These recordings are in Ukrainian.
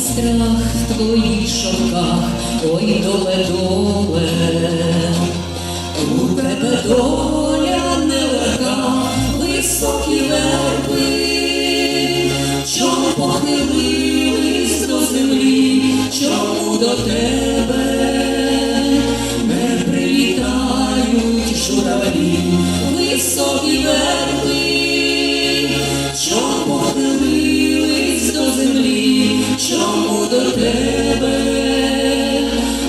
страх в твоїх шовках, ой, доле, доле, у тебе доля нелегка, високі верби, чому похилились до землі, чому до тебе? Не прилітають журавлі, високі верби, до тебе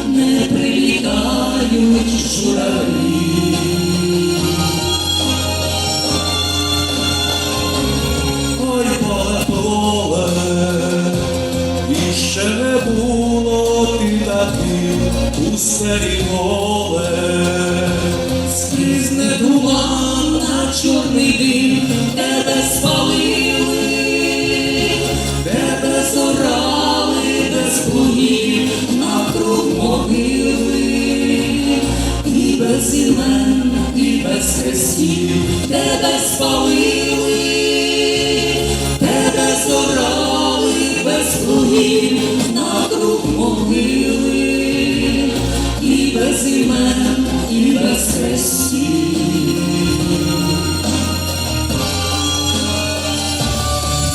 не прилітають журавлі. Ой, поле, поле, і ще не було ти таким у селі і хрестів, тебе спалили, тебе зорали без плугів на круг могили, і без імен, і без хрестів.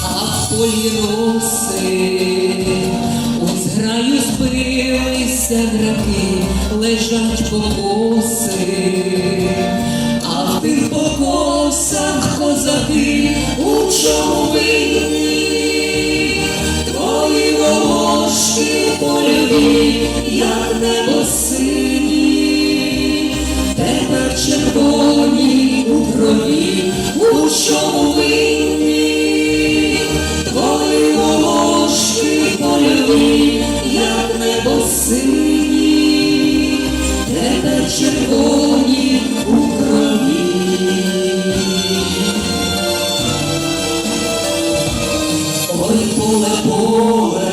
А в полі роси у зграю збилися граки, лежать покоси, тепер у крові, у чому винні, твої волошки польові, як небо сині, тепер червоні у крові. Ой, поле, поле,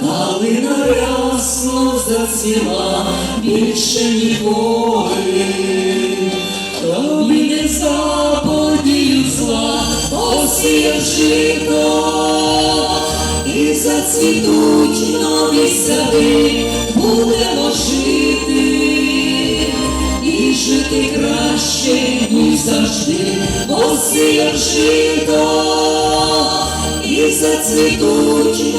калина рясно зацвіла, більше ніколи, тобі не заподію зла, посіяв жито, і зацвітуть нові сади, будемо жити, і жити краще, ніж завжди, посіяв жито, і зацвітуть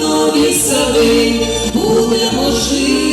сади будемо жити.